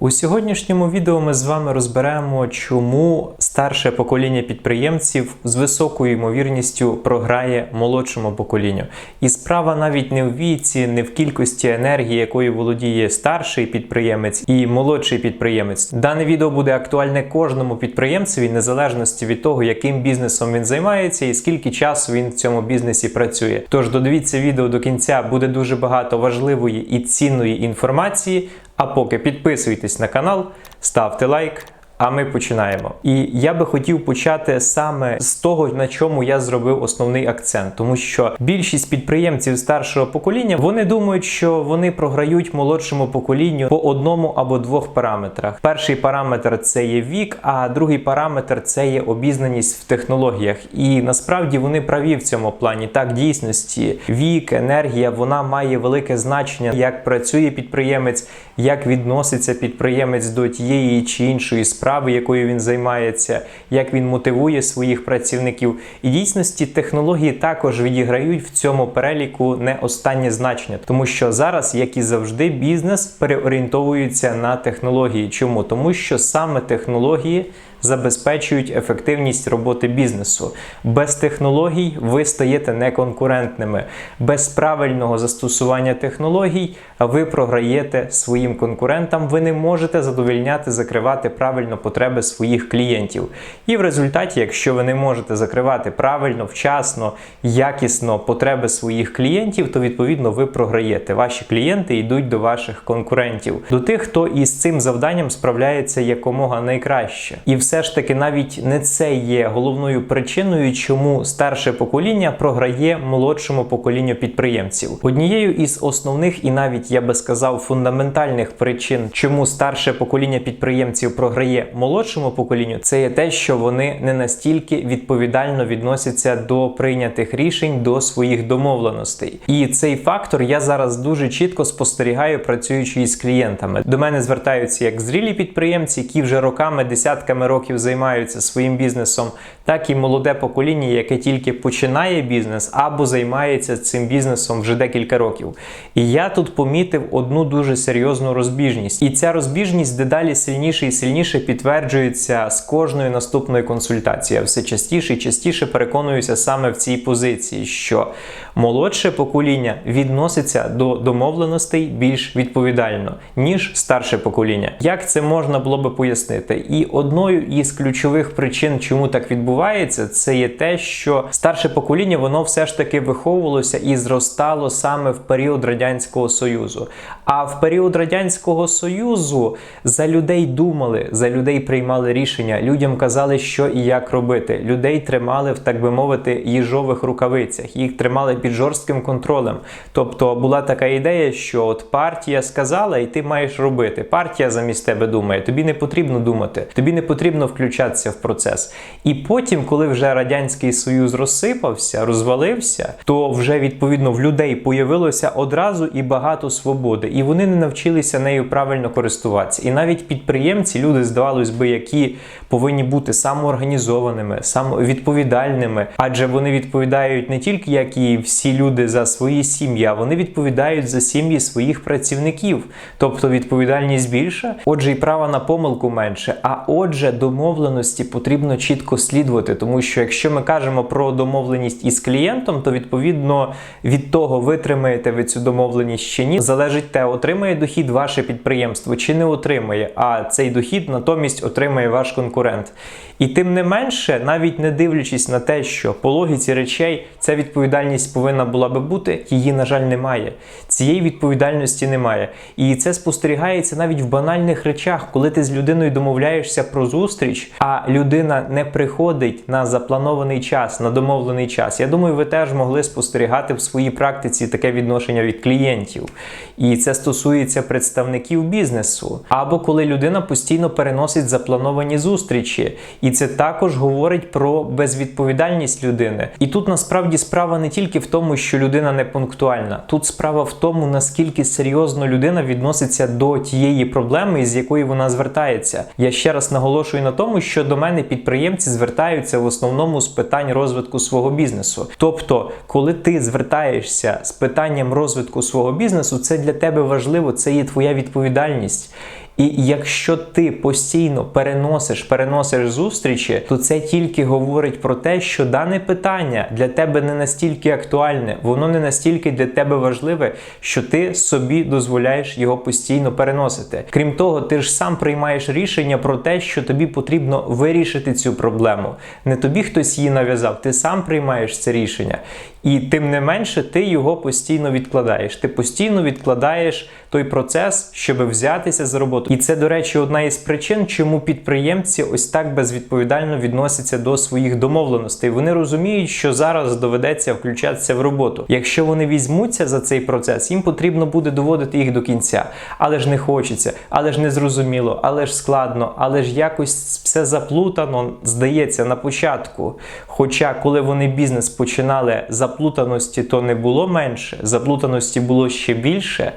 У сьогоднішньому відео ми з вами розберемо, чому старше покоління підприємців з високою ймовірністю програє молодшому поколінню. І справа навіть не в віці, не в кількості енергії, якою володіє старший підприємець і молодший підприємець. Дане відео буде актуальне кожному підприємцеві, незалежності від того, яким бізнесом він займається і скільки часу він в цьому бізнесі працює. Тож додивіться відео до кінця, буде дуже багато важливої і цінної інформації. А поки підписуйтесь на канал, ставте лайк. А ми починаємо. І я би хотів почати саме з того, на чому я зробив основний акцент, тому що більшість підприємців старшого покоління вони думають, що вони програють молодшому поколінню по одному або двох параметрах. Перший параметр це є вік, а другий параметр це є обізнаність в технологіях. І насправді вони праві в цьому плані. Так, дійсності, вік, енергія вона має велике значення, як працює підприємець, як відноситься підприємець до тієї чи іншої справи справи, якою він займається, як він мотивує своїх працівників. І дійсності технології також відіграють в цьому переліку не останнє значення, тому що зараз, як і завжди, бізнес переорієнтовується на технології. Чому? Тому що саме технології забезпечують ефективність роботи бізнесу. Без технологій ви стаєте неконкурентними. Без правильного застосування технологій ви програєте своїм конкурентам. Ви не можете задовільняти, закривати правильно потреби своїх клієнтів. І в результаті, якщо ви не можете закривати правильно, вчасно, якісно потреби своїх клієнтів, то відповідно ви програєте. Ваші клієнти йдуть до ваших конкурентів, до тих, хто із цим завданням справляється якомога найкраще. І все ж таки, навіть не це є головною причиною, чому старше покоління програє молодшому поколінню підприємців. Однією із основних і навіть я би сказав фундаментальних причин, чому старше покоління підприємців програє молодшому поколінню, це є те, що вони не настільки відповідально відносяться до прийнятих рішень, до своїх домовленостей. І цей фактор я зараз дуже чітко спостерігаю, працюючи із клієнтами. До мене звертаються як зрілі підприємці, які вже роками, десятками років займаються своїм бізнесом, так і молоде покоління, яке тільки починає бізнес або займається цим бізнесом вже декілька років. І я тут помітив одну дуже серйозну розбіжність, і ця розбіжність дедалі сильніше і сильніше підтверджується з кожною наступною консультацією. Я все частіше і частіше переконуюся саме в цій позиції, що молодше покоління відноситься до домовленостей більш відповідально, ніж старше покоління. Як це можна було би пояснити? І одною із ключових причин, чому так відбувається, це є те, що старше покоління воно все ж таки виховувалося і зростало саме в період радянського союзу. А в період радянського союзу за людей думали, за людей приймали рішення, людям казали, що і як робити. Людей тримали в так би мовити їжових рукавицях, їх тримали під жорстким контролем. Тобто була така ідея, що от партія сказала, і ти маєш робити. Партія замість тебе думає, тобі не потрібно думати, тобі не потрібно включатися в процес. І потім, коли вже радянський союз розсипався, розвалився, то вже відповідно в людей появилося одразу і багато свободи, і вони не навчилися нею правильно користуватися. І навіть підприємці, люди здавалось би, які повинні бути самоорганізованими, самовідповідальними, адже вони відповідають не тільки як і всі люди за свої сім'ї, а вони відповідають за сім'ї своїх працівників. Тобто відповідальність більша, отже, і права на помилку менше. А отже, домовленості потрібно чітко слідувати, тому що якщо ми кажемо про домовленість із клієнтом, то відповідно від того, витримаєте ви цю домовленість чи ні, залежить те, отримає дохід ваше підприємство чи не отримає. А цей дохід натомість отримає ваш конкурент. І тим не менше, навіть не дивлячись на те, що по логіці речей ця відповідальність повинна була би бути, її, на жаль, немає. Цієї відповідальності немає. І це спостерігається навіть в банальних речах, коли ти з людиною домовляєшся про зустріч, а людина не приходить на запланований час, на домовлений час. Я думаю, ви теж могли спостерігати в своїй практиці таке відношення від клієнтів. І це стосується представників бізнесу. Або коли людина постійно переносить заплановані зустрічі. І це також говорить про безвідповідальність людини. І тут насправді справа не тільки в тому, що людина не пунктуальна. Тут справа в тому, наскільки серйозно людина відноситься до тієї проблеми, з якої вона звертається. Я ще раз наголошую на тому, що до мене підприємці звертаються в основному з питань розвитку свого бізнесу. Тобто, коли ти звертаєшся з питанням розвитку свого бізнесу, це для тебе важливо, це є твоя відповідальність. І якщо ти постійно переносиш, переносиш зустрічі, то це тільки говорить про те, що дане питання для тебе не настільки актуальне, воно не настільки для тебе важливе, що ти собі дозволяєш його постійно переносити. Крім того, ти ж сам приймаєш рішення про те, що тобі потрібно вирішити цю проблему. Не тобі хтось її нав'язав, ти сам приймаєш це рішення. І тим не менше, ти його постійно відкладаєш. Ти постійно відкладаєш той процес, щоб взятися за роботу. І це, до речі, одна із причин, чому підприємці ось так безвідповідально відносяться до своїх домовленостей. Вони розуміють, що зараз доведеться включатися в роботу. Якщо вони візьмуться за цей процес, їм потрібно буде доводити їх до кінця. Але ж не хочеться, але ж не зрозуміло, але ж складно, але ж якось все заплутано, здається, на початку. Хоча, коли вони бізнес починали, заплутаності то не було менше, заплутаності було ще більше.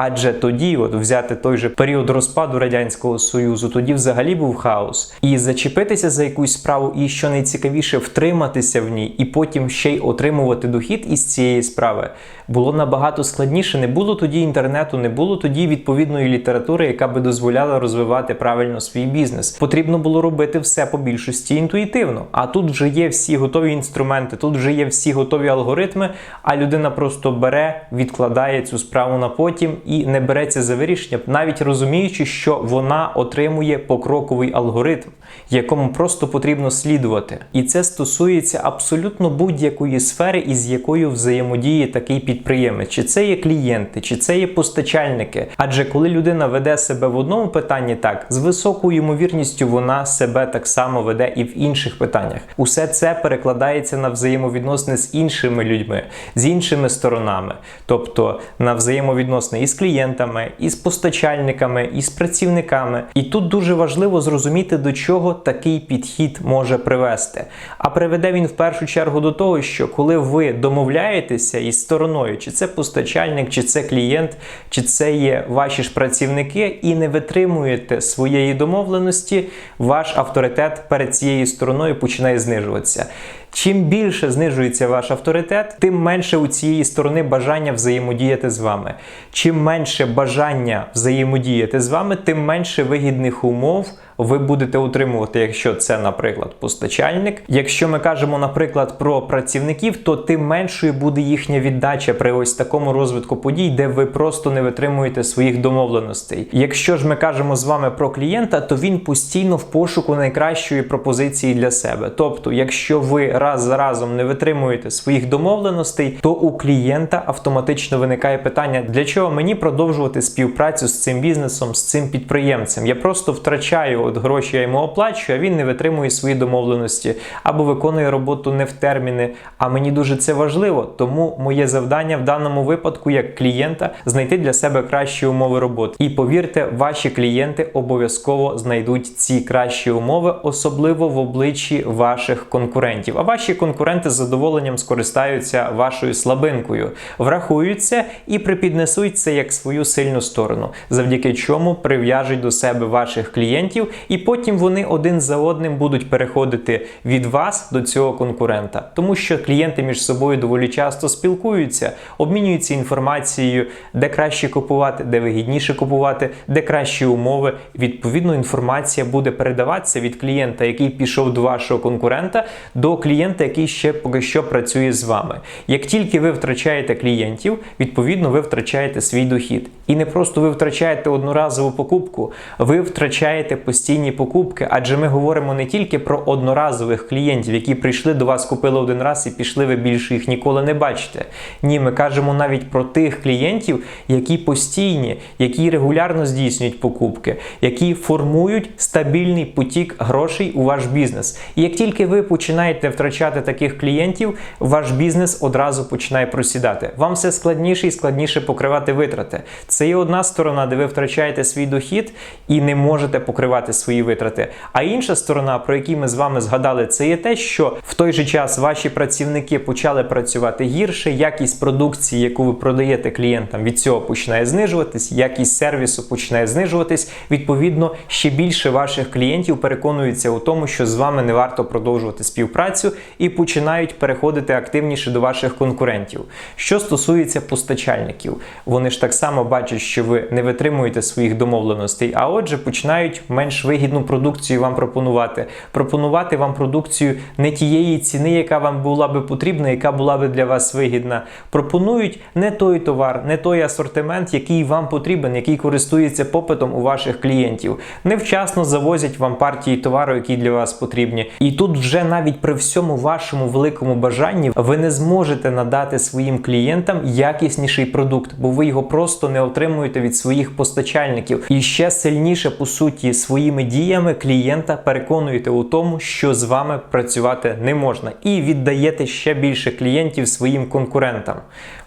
Адже тоді, от взяти той же період розпаду радянського союзу, тоді взагалі був хаос, і зачепитися за якусь справу, і що найцікавіше, втриматися в ній, і потім ще й отримувати дохід із цієї справи було набагато складніше. Не було тоді інтернету, не було тоді відповідної літератури, яка би дозволяла розвивати правильно свій бізнес. Потрібно було робити все по більшості інтуїтивно. А тут вже є всі готові інструменти, тут вже є всі готові алгоритми. А людина просто бере, відкладає цю справу на потім і не береться за вирішення, навіть розуміючи, що вона отримує покроковий алгоритм, якому просто потрібно слідувати. І це стосується абсолютно будь-якої сфери, із якою взаємодіє такий підприємець, чи це є клієнти, чи це є постачальники. Адже коли людина веде себе в одному питанні, так з високою ймовірністю вона себе так само веде і в інших питаннях. Усе це перекладається на взаємовідносини з іншими людьми, з іншими сторонами, тобто на взаємовідносини із клієнтами, із постачальниками, із працівниками. І тут дуже важливо зрозуміти, до чого такий підхід може привести. А приведе він в першу чергу до того, що коли ви домовляєтеся із стороною, чи це постачальник, чи це клієнт, чи це є ваші ж працівники, і не витримуєте своєї домовленості, ваш авторитет перед цією стороною починає знижуватися. Чим більше знижується ваш авторитет, тим менше у цієї сторони бажання взаємодіяти з вами. Чим менше бажання взаємодіяти з вами, тим менше вигідних умов ви будете отримувати, якщо це, наприклад, постачальник. Якщо ми кажемо, наприклад, про працівників, то тим меншою буде їхня віддача при ось такому розвитку подій, де ви просто не витримуєте своїх домовленостей. Якщо ж ми кажемо з вами про клієнта, то він постійно в пошуку найкращої пропозиції для себе. Тобто, якщо ви раз за разом не витримуєте своїх домовленостей, то у клієнта автоматично виникає питання, для чого мені продовжувати співпрацю з цим бізнесом, з цим підприємцем. Я просто втрачаю от гроші, я йому оплачую, а він не витримує свої домовленості або виконує роботу не в терміни. А мені дуже це важливо. Тому моє завдання в даному випадку, як клієнта, знайти для себе кращі умови роботи. І повірте, ваші клієнти обов'язково знайдуть ці кращі умови, особливо в обличчі ваших конкурентів. А ваші конкуренти з задоволенням скористаються вашою слабинкою, врахуються і припіднесуть це як свою сильну сторону, завдяки чому прив'яжуть до себе ваших клієнтів, і потім вони один за одним будуть переходити від вас до цього конкурента, тому що клієнти між собою доволі часто спілкуються, обмінюються інформацією, де краще купувати, де вигідніше купувати, де кращі умови. Відповідно, інформація буде передаватися від клієнта, який пішов до вашого конкурента, до клієнта, який ще поки що працює з вами. Як тільки ви втрачаєте клієнтів, відповідно ви втрачаєте свій дохід. І не просто ви втрачаєте одноразову покупку, ви втрачаєте постійні покупки, адже ми говоримо не тільки про одноразових клієнтів, які прийшли до вас, купили один раз і пішли, ви більше їх ніколи не бачите. Ні, ми кажемо навіть про тих клієнтів, які постійні, які регулярно здійснюють покупки, які формують стабільний потік грошей у ваш бізнес. І як тільки ви починаєте втрачати таких клієнтів, ваш бізнес одразу починає просідати. Вам все складніше і складніше покривати витрати. Це є одна сторона, де ви втрачаєте свій дохід і не можете покривати свої витрати. А інша сторона, про яку ми з вами згадали, це є те, що в той же час ваші працівники почали працювати гірше, якість продукції, яку ви продаєте клієнтам, від цього починає знижуватись, якість сервісу починає знижуватись. Відповідно, ще більше ваших клієнтів переконуються у тому, що з вами не варто продовжувати співпрацю, і починають переходити активніше до ваших конкурентів. Що стосується постачальників, вони ж так само бачать, що ви не витримуєте своїх домовленостей, а отже, починають менш вигідну продукцію вам пропонувати. Пропонувати вам продукцію не тієї ціни, яка вам була би потрібна, яка була би для вас вигідна. Пропонують не той товар, не той асортимент, який вам потрібен, який користується попитом у ваших клієнтів. Невчасно завозять вам партії товару, які для вас потрібні. І тут вже навіть при всьому вашому великому бажанні ви не зможете надати своїм клієнтам якісніший продукт, бо ви його просто не отримуєте від своїх постачальників. І ще сильніше, по суті, своїми діями клієнта переконуєте у тому, що з вами працювати не можна, і віддаєте ще більше клієнтів своїм конкурентам.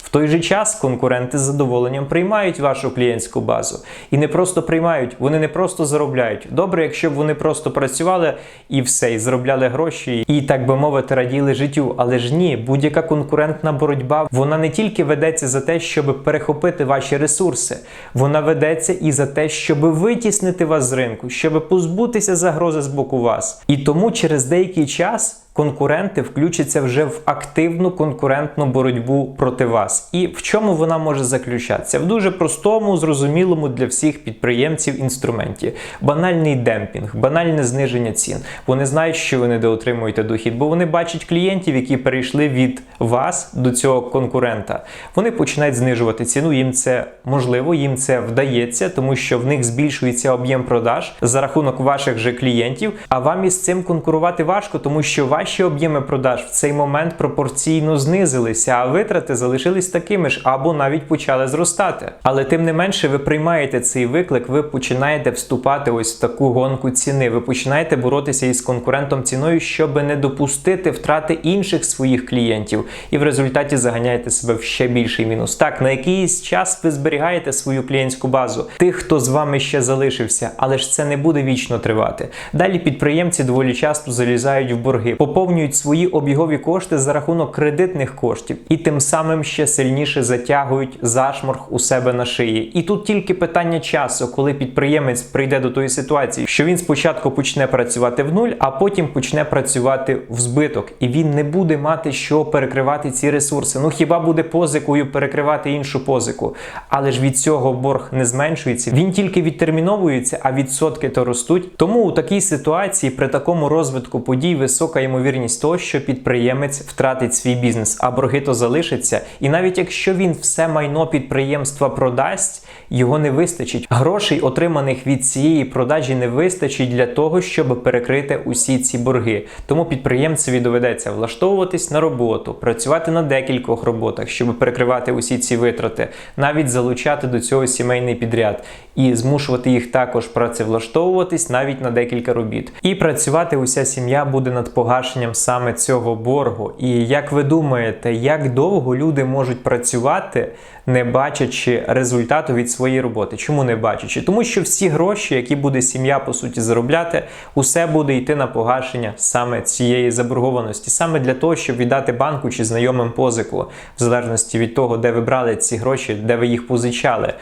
В той же час конкуренти з задоволенням приймають вашу клієнтську базу. І не просто приймають, вони не просто заробляють. Добре, якщо б вони просто працювали і все, і заробляли гроші, і так би мовити, раділи життю. Але ж ні, будь-яка конкурентна боротьба вона не тільки ведеться за те, щоб перехопити ваші ресурси, вона ведеться і за те, щоб витіснити вас з ринку, щоб позбутися загрози з боку вас. І тому через деякий час. Конкуренти включаться вже в активну конкурентну боротьбу проти вас. І в чому вона може заключатися? В дуже простому, зрозумілому для всіх підприємців інструменті: банальний демпінг, банальне зниження цін. Вони знають, що ви недоотримуєте дохід, бо вони бачать клієнтів, які перейшли від вас до цього конкурента. Вони починають знижувати ціну. Їм це можливо, їм це вдається, тому що в них збільшується об'єм продаж за рахунок ваших же клієнтів. А вам із цим конкурувати важко, тому що ваші об'єми продаж в цей момент пропорційно знизилися, а витрати залишились такими ж або навіть почали зростати. Але тим не менше, ви приймаєте цей виклик, ви починаєте вступати ось в таку гонку ціни. Ви починаєте боротися із конкурентом ціною, щоб не допустити втрати інших своїх клієнтів, і в результаті заганяєте себе в ще більший мінус. Так, на якийсь час ви зберігаєте свою клієнтську базу, тих, хто з вами ще залишився, але ж це не буде вічно тривати. Далі підприємці доволі часто залізають в борги поповнюють свої обігові кошти за рахунок кредитних коштів і тим самим ще сильніше затягують зашморг у себе на шиї. І тут тільки питання часу, коли підприємець прийде до тої ситуації, що він спочатку почне працювати в нуль, а потім почне працювати в збиток, і він не буде мати що перекривати ці ресурси. Ну хіба буде позикою перекривати іншу позику? Але ж від цього борг не зменшується, він тільки відтерміновується, а відсотки то ростуть. Тому у такій ситуації при такому розвитку подій висока ймовірність того, що підприємець втратить свій бізнес, а борги то залишаться. І навіть якщо він все майно підприємства продасть, його не вистачить. Грошей, отриманих від цієї продажі, не вистачить для того, щоб перекрити усі ці борги. Тому підприємцеві доведеться влаштовуватись на роботу, працювати на декількох роботах, щоб перекривати усі ці витрати, навіть залучати до цього сімейний підряд і змушувати їх також працевлаштовуватись навіть на декілька робіт. І працювати уся сім'я буде над погашенням саме цього боргу. І як ви думаєте, як довго люди можуть працювати, не бачачи результату від своєї роботи? Чому не бачачи? Тому що всі гроші, які буде сім'я по суті заробляти, усе буде йти на погашення саме цієї заборгованості, саме для того, щоб віддати банку чи знайомим позику, в залежності від того, де ви брали ці гроші, де ви їх позичали.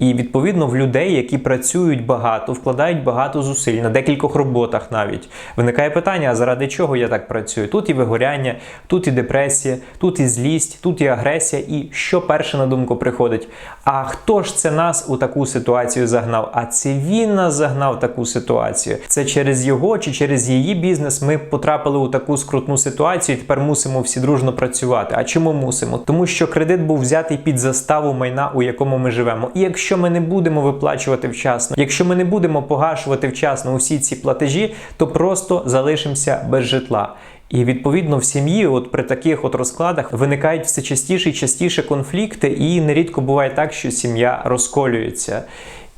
І відповідно в людей, які працюють багато, вкладають багато зусиль на декількох роботах навіть виникає питання: а заради чого я так працюю? Тут і вигоряння, тут і депресія, тут і злість, тут і агресія. І що перше на думку приходить? А хто ж це нас у таку ситуацію загнав? А це він нас загнав таку ситуацію. Це через його чи через її бізнес ми потрапили у таку скрутну ситуацію. і Тепер мусимо всі дружно працювати. А чому мусимо? Тому що кредит був взятий під заставу майна, у якому ми живемо. І якщо ми не будемо виплачувати вчасно, якщо ми не будемо погашувати вчасно усі ці платежі, то просто залишимося без житла. І відповідно в сім'ї, от при таких от розкладах, виникають все частіше і частіше конфлікти, і нерідко буває так, що сім'я розколюється.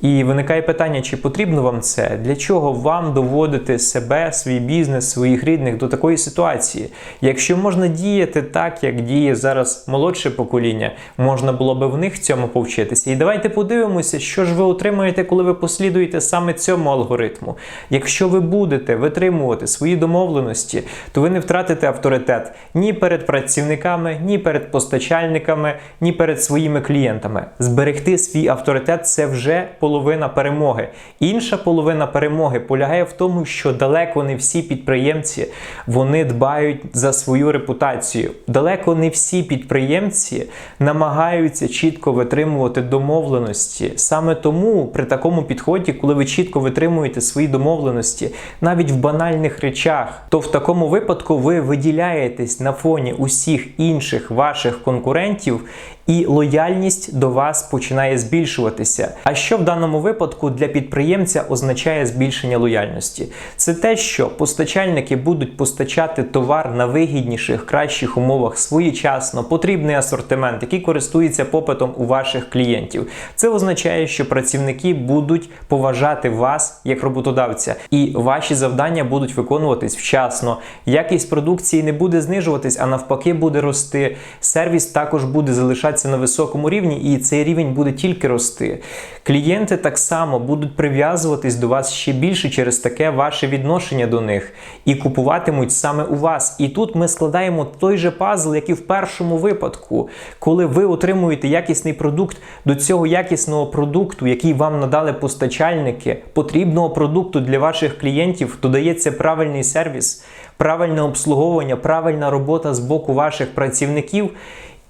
І виникає питання, чи потрібно вам це? Для чого вам доводити себе, свій бізнес, своїх рідних до такої ситуації? Якщо можна діяти так, як діє зараз молодше покоління, можна було би в них цьому повчитися. І давайте подивимося, що ж ви отримаєте, коли ви послідуєте саме цьому алгоритму. Якщо ви будете витримувати свої домовленості, то ви не втратите авторитет ні перед працівниками, ні перед постачальниками, ні перед своїми клієнтами. Зберегти свій авторитет це вже половина половина перемоги. Інша половина перемоги полягає в тому, що далеко не всі підприємці вони дбають за свою репутацію. Далеко не всі підприємці намагаються чітко витримувати домовленості. Саме тому при такому підході, коли ви чітко витримуєте свої домовленості, навіть в банальних речах, то в такому випадку ви виділяєтесь на фоні усіх інших ваших конкурентів. І лояльність до вас починає збільшуватися. А що в даному випадку для підприємця означає збільшення лояльності? Це те, що постачальники будуть постачати товар на вигідніших, кращих умовах своєчасно, потрібний асортимент, який користується попитом у ваших клієнтів. Це означає, що працівники будуть поважати вас як роботодавця, і ваші завдання будуть виконуватись вчасно. Якість продукції не буде знижуватись, а навпаки, буде рости. Сервіс також буде залишатися на високому рівні, і цей рівень буде тільки рости. Клієнти так само будуть прив'язуватись до вас ще більше через таке ваше відношення до них і купуватимуть саме у вас. І тут ми складаємо той же пазл, як і в першому випадку, коли ви отримуєте якісний продукт до цього якісного продукту, який вам надали постачальники, потрібного продукту для ваших клієнтів, додається правильний сервіс, правильне обслуговування, правильна робота з боку ваших працівників.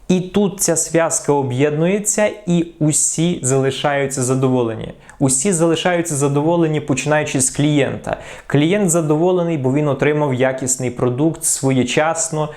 І тут ця зв'язка об'єднується, і усі залишаються задоволені. Усі залишаються задоволені, починаючи з клієнта. Клієнт задоволений, бо він отримав якісний продукт своєчасно.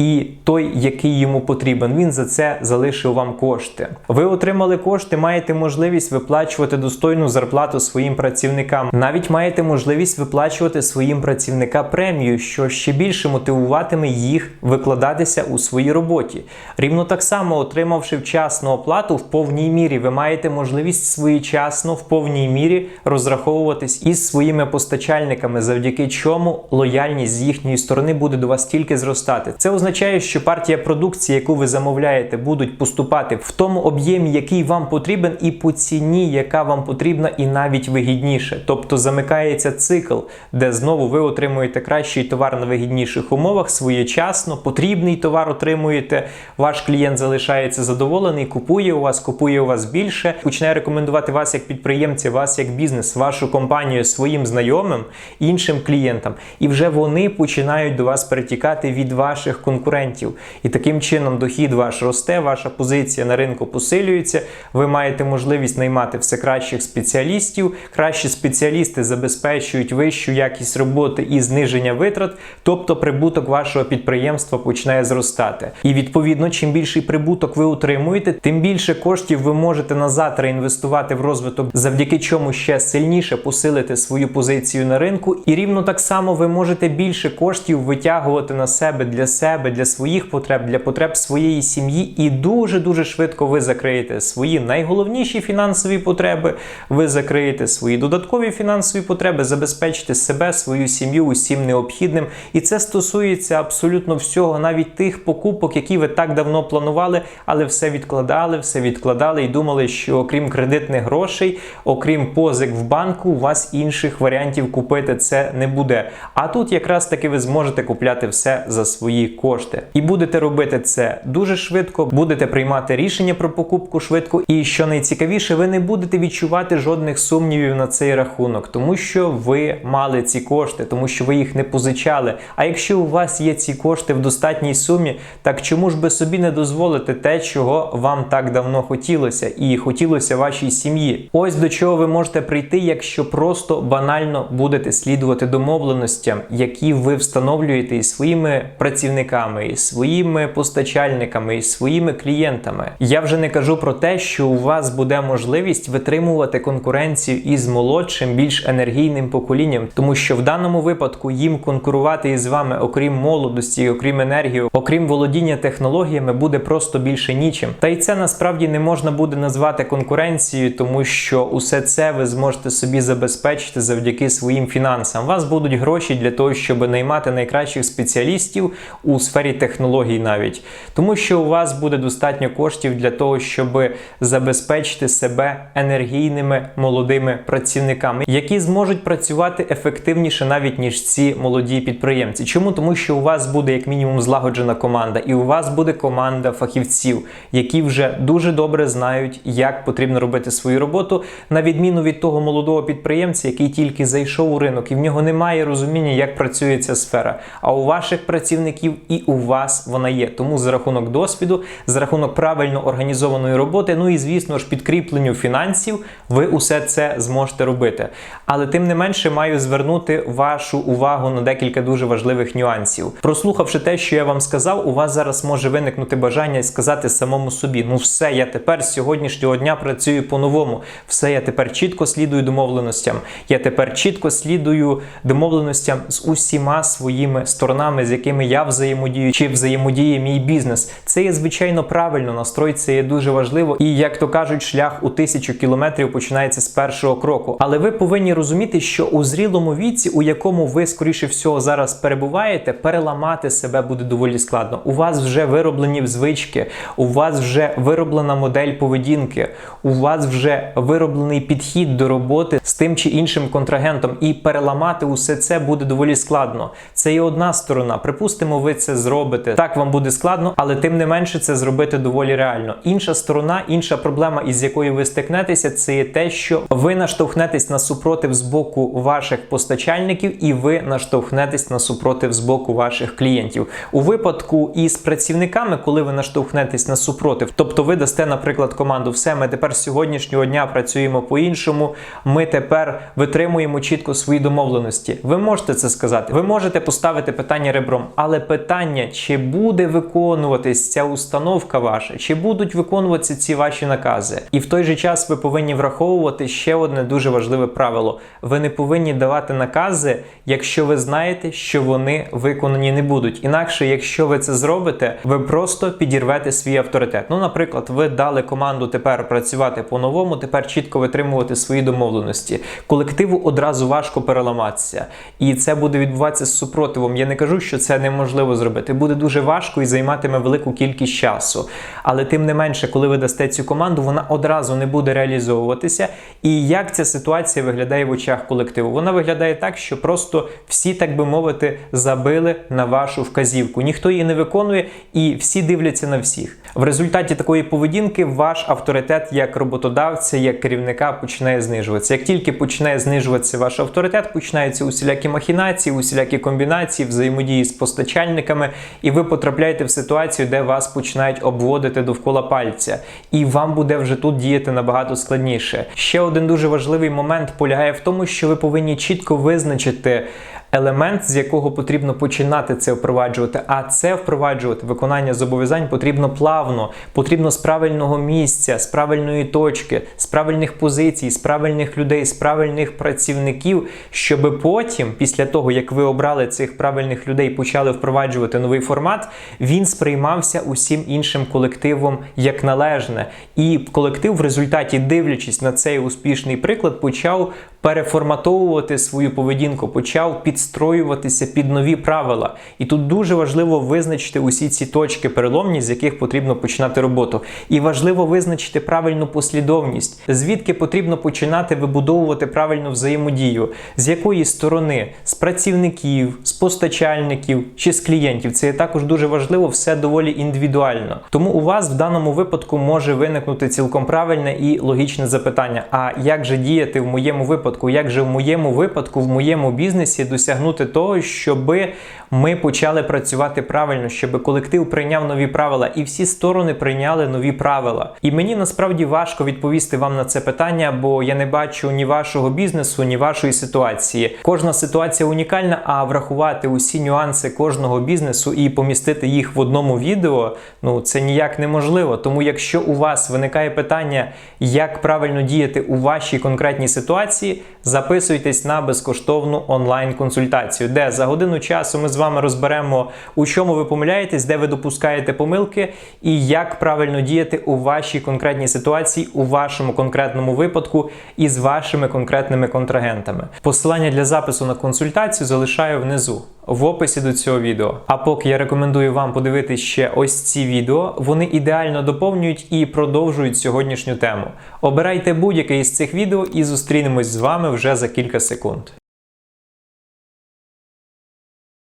І той, який йому потрібен, він за це залишив вам кошти. Ви отримали кошти, маєте можливість виплачувати достойну зарплату своїм працівникам. Навіть маєте можливість виплачувати своїм працівникам премію, що ще більше мотивуватиме їх викладатися у своїй роботі. Рівно так само, отримавши вчасну оплату в повній мірі, ви маєте можливість своєчасно в повній мірі розраховуватись із своїми постачальниками, завдяки чому лояльність з їхньої сторони буде до вас тільки зростати. Це означає, що партія продукції, яку ви замовляєте, будуть поступати в тому об'ємі, який вам потрібен, і по ціні, яка вам потрібна, і навіть вигідніше. Тобто замикається цикл, де знову ви отримуєте кращий товар на вигідніших умовах, своєчасно, потрібний товар отримуєте. Ваш клієнт залишається задоволений, купує у вас, купує у вас більше, починає рекомендувати вас як підприємця, вас як бізнес, вашу компанію своїм знайомим, іншим клієнтам, і вже вони починають до вас перетікати від ваших конкурентів. І таким чином дохід ваш росте, ваша позиція на ринку посилюється. Ви маєте можливість наймати все кращих спеціалістів. Кращі спеціалісти забезпечують вищу якість роботи і зниження витрат, тобто прибуток вашого підприємства починає зростати. І відповідно, чим більший прибуток ви отримуєте, тим більше коштів ви можете назад реінвестувати в розвиток, завдяки чому ще сильніше посилити свою позицію на ринку. І рівно так само ви можете більше коштів витягувати на себе для себе, для своїх потреб, для потреб своєї сім'ї, і дуже дуже швидко ви закриєте свої найголовніші фінансові потреби. Ви закриєте свої додаткові фінансові потреби, забезпечите себе, свою сім'ю усім необхідним. І це стосується абсолютно всього, навіть тих покупок, які ви так давно планували, але все відкладали, все відкладали і думали, що окрім кредитних грошей, окрім позик в банку, у вас інших варіантів купити це не буде. А тут якраз таки ви зможете купляти все за свої кошти. І будете робити це дуже швидко, будете приймати рішення про покупку швидко. І що найцікавіше, ви не будете відчувати жодних сумнівів на цей рахунок, тому що ви мали ці кошти, тому що ви їх не позичали. А якщо у вас є ці кошти в достатній сумі, так чому ж би собі не дозволити те, чого вам так давно хотілося, і хотілося вашій сім'ї? Ось до чого ви можете прийти, якщо просто банально будете слідувати домовленостям, які ви встановлюєте із своїми працівниками, із своїми постачальниками, із своїми клієнтами. Я вже не кажу про те, що у вас буде можливість витримувати конкуренцію із молодшим, більш енергійним поколінням, тому що в даному випадку їм конкурувати із вами, окрім молодості, окрім енергії, окрім володіння технологіями, буде просто більше нічим. Та й це насправді не можна буде назвати конкуренцією, тому що усе це ви зможете собі забезпечити завдяки своїм фінансам. У вас будуть гроші для того, щоб наймати найкращих спеціалістів у сфері технологій навіть, тому що у вас буде достатньо коштів для того, щоб забезпечити себе енергійними молодими працівниками, які зможуть працювати ефективніше навіть ніж ці молоді підприємці. Чому? Тому що у вас буде як мінімум злагоджена команда, і у вас буде команда фахівців, які вже дуже добре знають, як потрібно робити свою роботу, на відміну від того молодого підприємця, який тільки зайшов у ринок, і в нього немає розуміння, як працює ця сфера. А у ваших працівників і у вас вона є. Тому за рахунок досвіду, за рахунок правильно організованої роботи, ну і звісно ж підкріпленню фінансів, ви усе це зможете робити. Але тим не менше маю звернути вашу увагу на декілька дуже важливих нюансів. Прослухавши те, що я вам сказав, у вас зараз може виникнути бажання сказати самому собі: ну все, я тепер з сьогоднішнього дня працюю по-новому. Все, я тепер чітко слідую домовленостям. Я тепер чітко слідую домовленостям з усіма своїми сторонами, з якими я взаємодію, чи взаємодіє мій бізнес. Це є звичайно правильно. Настрой це є дуже важливо. І як то кажуть, шлях у тисячу кілометрів починається з першого кроку. Але ви повинні розуміти, що у зрілому віці, у якому ви скоріше всього зараз перебуваєте, переламати себе буде доволі складно. У вас вже вироблені звички, у вас вже вироблена модель поведінки, у вас вже вироблений підхід до роботи з тим чи іншим контрагентом, і переламати усе це буде доволі складно. Це є одна сторона. Припустимо, ви це зробите. Так вам буде складно, але тим не менше це зробити доволі реально. Інша сторона, інша проблема, із якою ви стикнетеся, це є те, що ви наштовхнетесь на супротив з боку ваших постачальників, і ви наштовхнетесь на супротив з боку ваших клієнтів. У випадку із працівниками, коли ви наштовхнетесь на супротив, тобто ви дасте, наприклад, команду, все, ми тепер з сьогоднішнього дня працюємо по-іншому. Ми тепер витримуємо чітко свої домовленості. Ви можете це сказати. Ви можете поставити питання ребром, але питання, чи буде виконуватись ця установка ваша, чи будуть виконуватися ці ваші накази. І в той же час ви повинні враховувати ще одне дуже важливе правило: ви не повинні давати накази, якщо ви знаєте, що вони виконані не будуть. Інакше, якщо ви це зробите, ви просто підірвете свій авторитет. Ну, наприклад, ви дали команду тепер працювати по-новому, тепер чітко витримувати свої домовленості. Колективу одразу важко переламатися, і це буде відбуватися з супротивом. Я не кажу, що це неможливо зробити. Буде дуже важко і займатиме велику кількість часу. Але тим не менше, коли ви дасте цю команду, вона одразу не буде реалізовуватися. І як ця ситуація виглядає в очах колективу? Вона виглядає так, що просто всі, так би мовити, забили на вашу вказівку. Ніхто її не виконує, і всі дивляться на всіх. В результаті такої поведінки ваш авторитет як роботодавця, як керівника починає знижуватися. Як тільки починає знижуватися ваш авторитет, починаються усілякі махінації, усілякі комбінації, взаємодії з постачальниками, і ви потрапляєте в ситуацію, де вас починають обводити довкола пальця, і вам буде вже тут діяти набагато складніше. Ще один дуже важливий момент полягає в тому, що ви повинні чітко визначити. Елемент, з якого потрібно починати це впроваджувати, а це впроваджувати виконання зобов'язань потрібно плавно, потрібно з правильного місця, з правильної точки, з правильних позицій, з правильних людей, з правильних працівників, щоб потім, після того як ви обрали цих правильних людей, почали впроваджувати новий формат, він сприймався усім іншим колективом як належне. І колектив, в результаті, дивлячись на цей успішний приклад, почав переформатовувати свою поведінку, почав підстроюватися під нові правила. І тут дуже важливо визначити усі ці точки переломні, з яких потрібно починати роботу. І важливо визначити правильну послідовність, звідки потрібно починати вибудовувати правильну взаємодію, з якої сторони, з працівників, з постачальників чи з клієнтів. Це також дуже важливо, все доволі індивідуально. Тому у вас в даному випадку може виникнути цілком правильне і логічне запитання: а як же діяти в моєму випадку? Як же в моєму випадку, в моєму бізнесі досягнути того, щоб ми почали працювати правильно, щоб колектив прийняв нові правила, і всі сторони прийняли нові правила. І мені насправді важко відповісти вам на це питання, бо я не бачу ні вашого бізнесу, ні вашої ситуації. Кожна ситуація унікальна, а врахувати усі нюанси кожного бізнесу і помістити їх в одному відео, ну це ніяк неможливо. Тому, якщо у вас виникає питання, як правильно діяти у вашій конкретній ситуації, записуйтесь на безкоштовну онлайн-консультацію, де за годину часу ми з вами розберемо, у чому ви помиляєтесь, де ви допускаєте помилки, і як правильно діяти у вашій конкретній ситуації, у вашому конкретному випадку і з вашими конкретними контрагентами. Посилання для запису на консультацію залишаю внизу. В описі до цього відео. А поки я рекомендую вам подивитись ще ось ці відео, вони ідеально доповнюють і продовжують сьогоднішню тему. Обирайте будь-яке із цих відео і зустрінемось з вами вже за кілька секунд.